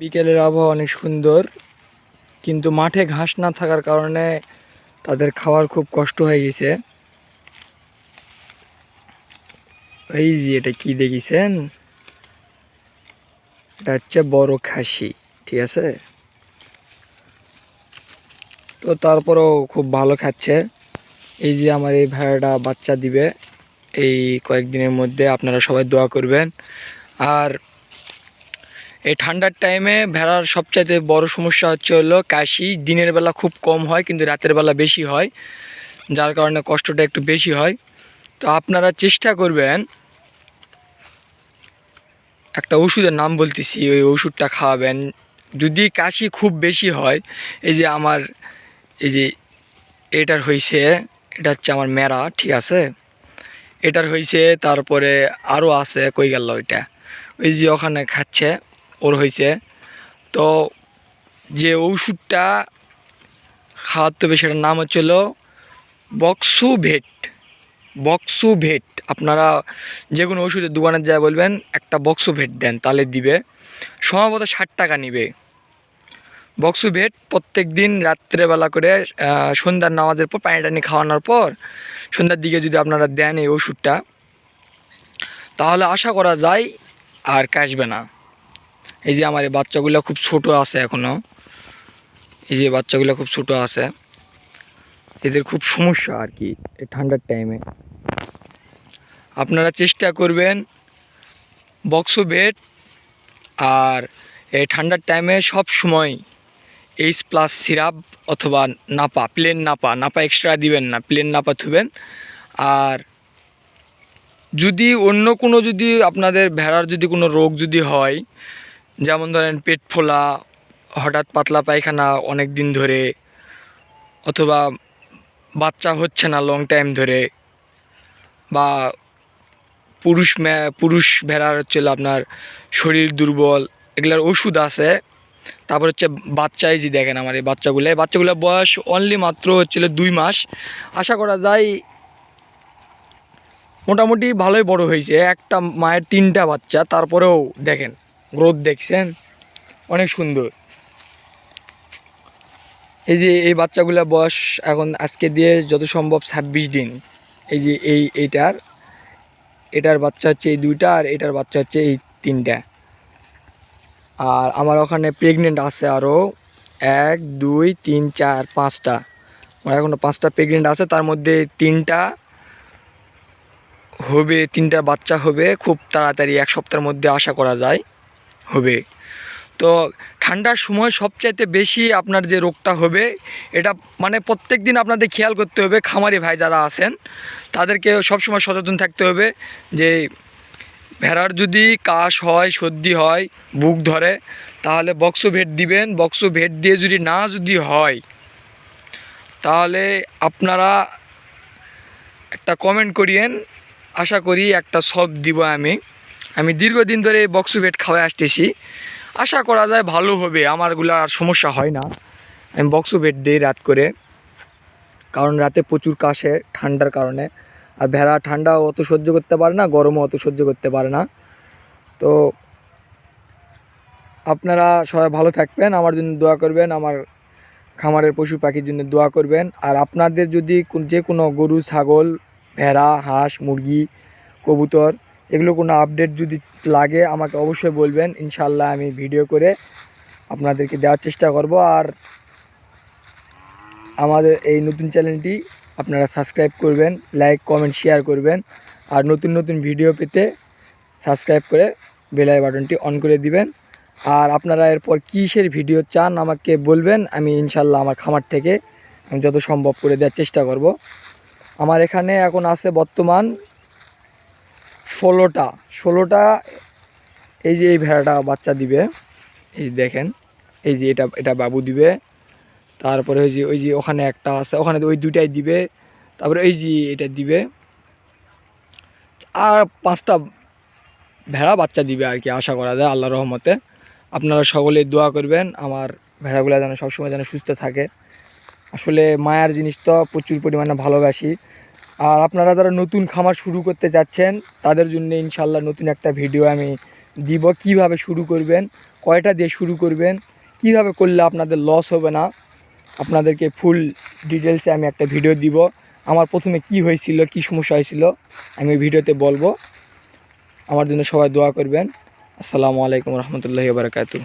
বিকেলের আবহাওয়া অনেক সুন্দর, কিন্তু মাঠে ঘাস না থাকার কারণে তাদের খাওয়ার খুব কষ্ট হয়ে গেছে। এই যে এটা কি দেখেছেন? এটা হচ্ছে বড় খাসি, ঠিক আছে? তো তারপরেও খুব ভালো খাচ্ছে। এই যে আমার এই ভেড়াটা বাচ্চা দিবে, এই কয়েকদিনের মধ্যে আপনারা সবাই দোয়া করবেন। আর এই ঠান্ডার টাইমে ভেড়ার সবচাইতে বড় সমস্যা হচ্ছে হলো কাশি। দিনের বেলা খুব কম হয়, কিন্তু রাতের বেলা বেশি হয়, যার কারণে কষ্টটা একটু বেশি হয়। তো আপনারা চেষ্টা করবেন একটা ওষুধের নাম বলতেছি, ওই ওষুধটা খাওয়াবেন। যদি কাশি খুব বেশি হয়, এই যে আমার, এই যে এটার হয়েছে এটা হচ্ছে আমার মেরা ঠিক আছে? এটার হয়েছে তারপরে আরও আছে, কই গেল ওইটা? ওই যে ওখানে খাচ্ছে। ওর হয়েছে। তো যে ওষুধটা খাওয়াতে হবে সেটার নাম হচ্ছিল বক্সু ভেট বক্সু ভেট আপনারা যে কোনো ওষুধের দোকানে যায় বলবেন, একটা বক্সু ভেট দেন তাহলে দিবে। সম্ভবত ষাট টাকা নিবে। বক্সু ভেট প্রত্যেক দিন রাত্রেবেলা করে সন্ধ্যার নামাজের পর, পানি টানি খাওয়ানোর পর, সন্ধ্যার দিকে যদি আপনারা দেন এই ওষুধটা তাহলে আশা করা যায় আর কাশবে না। এই যে আমার এই বাচ্চাগুলো খুব ছোট আছে এখনও এই যে বাচ্চাগুলো খুব ছোট আছে। এদের খুব সমস্যা আর কি, এই ঠান্ডার টাইমে আপনারা চেষ্টা করবেন বক্সো বেড আর এই ঠান্ডার টাইমে সব সময় এইচ প্লাস সিরাপ অথবা নাপা প্লেন নাপা নাপা এক্সট্রা দিবেন না প্লেন নাপা থুবেন আর যদি অন্য কোনো যদি আপনাদের ভেড়ার যদি কোনো রোগ যদি হয় যেমন ধরেন পেট ফোলা, হঠাৎ পাতলা পায়খানা অনেক দিন ধরে, অথবা বাচ্চা হচ্ছে না লং টাইম ধরে, বা পুরুষ পুরুষ ভেড়ার হচ্ছে আপনার শরীর দুর্বল, এগুলার ওষুধ আছে। তারপর হচ্ছে বাচ্চাই যে দেখেন আমার এই বাচ্চাগুলো, এই বাচ্চাগুলোর বয়স অনলি মাত্র হচ্ছিল দুই মাস। আশা করা যায় মোটামুটি ভালোই বড় হয়েছে, একটা মায়ের তিনটা বাচ্চা, তারপরেও দেখেন। গ্রোথ দেখছেন? অনেক সুন্দর। এই যে এই বাচ্চাগুলোর বয়স এখন আজকে দিয়ে যত সম্ভব ছাব্বিশ দিন। এই যে এই এইটার, এটার বাচ্চা হচ্ছে এই দুইটা আর এটার বাচ্চা হচ্ছে এই তিনটা। আর আমার ওখানে প্রেগনেন্ট আছে আরও এক, দুই, তিন, চার, পাঁচটা। আমার এখনও পাঁচটা প্রেগনেন্ট আছে, তার মধ্যে তিনটা হবে, তিনটা বাচ্চা হবে, খুব তাড়াতাড়ি এক সপ্তাহের মধ্যে আশা করা যায়। হবে। তো ঠান্ডার সময় সবচাইতে বেশি আপনার যে রোগটা হবে, এটা মানে প্রত্যেক দিন আপনাদের খেয়াল করতে হবে, খামারি ভাই যারা আছেন, তাদেরকে সবসময় সচেতন থাকতে হবে যে ভেড়ার যদি কাশ হয়, সর্দি হয়, বুক ধরে, তাহলে বক্স ভেট দিবেন। বক্স ভেট দিয়ে যদি না যদি হয়, তাহলে আপনারা একটা কমেন্ট করিয়েন। আশা করি একটা সব দিব আমি। আমি দীর্ঘদিন ধরে বক্স ভেট খাওয়াই আসতেছি। আশা করা যায় ভালো হবে, আমারগুলো আর সমস্যা হয় না। আমি বক্স ভেট দিই রাত করে, কারণ রাতে প্রচুর কাশে ঠান্ডার কারণে। আর ভেড়া ঠান্ডা অত সহ্য করতে পারে না, গরমও অত সহ্য করতে পারে না। তো আপনারা সবাই ভালো থাকবেন, আমার জন্য দোয়া করবেন, আমার খামারের পশু পাখির জন্য দোয়া করবেন। আর আপনাদের যদি যে কোনো গরু, ছাগল, ভেড়া, হাঁস, মুরগি, কবুতর এগুলো কোনো আপডেট যদি লাগে, আমাকে অবশ্যই বলবেন। ইনশাল্লাহ আমি ভিডিও করে আপনাদেরকে দেওয়ার চেষ্টা করব। আর আমাদের এই নতুন চ্যানেলটি আপনারা সাবস্ক্রাইব করবেন লাইক কমেন্ট শেয়ার করবেন। আর নতুন নতুন ভিডিও পেতে সাবস্ক্রাইব করে বেলাই বাটনটি অন করে দিবেন। আর আপনারা এরপর কিসের ভিডিও চান আমাকে বলবেন, আমি ইনশাল্লাহ আমার খামার থেকে আমি যত সম্ভব করে দেওয়ার চেষ্টা করব। আমার এখানে এখন আছে বর্তমান ষোলোটা ষোলোটা এই যে এই ভেড়াটা বাচ্চা দিবে, এই দেখেন, এই যে এটা এটা বাবু দিবে, তারপরে ওই যে ওই যে ওখানে একটা আছে, ওখানে ওই দুইটাই দিবে, তারপরে এই যে এটা দিবে, আর পাঁচটা ভেড়া বাচ্চা দিবে আর কি, আশা করা যায় আল্লাহ রহমতে। আপনারা সকলে দোয়া করবেন, আমার ভেড়াগুলো যেন সবসময় যেন সুস্থ থাকে। আসলে মায়ার জিনিস তো প্রচুর পরিমাণে ভালোবাসি আর আপনারা যারা নতুন খামার শুরু করতে যাচ্ছেন, তাদের জন্য ইনশাল্লাহ নতুন একটা ভিডিও আমি দিব। কীভাবে শুরু করবেন, কয়টা দিয়ে শুরু করবেন, কীভাবে করলে আপনাদের লস হবে না, আপনাদেরকে ফুল ডিটেলসে আমি একটা ভিডিও দিব। আমার প্রথমে কি হয়েছিল, কি সমস্যা হয়েছিল, আমি ভিডিওতে বলব। আমার জন্য সবাই দোয়া করবেন। আসসালামু আলাইকুম রহমতুল্লাহি বারকাতু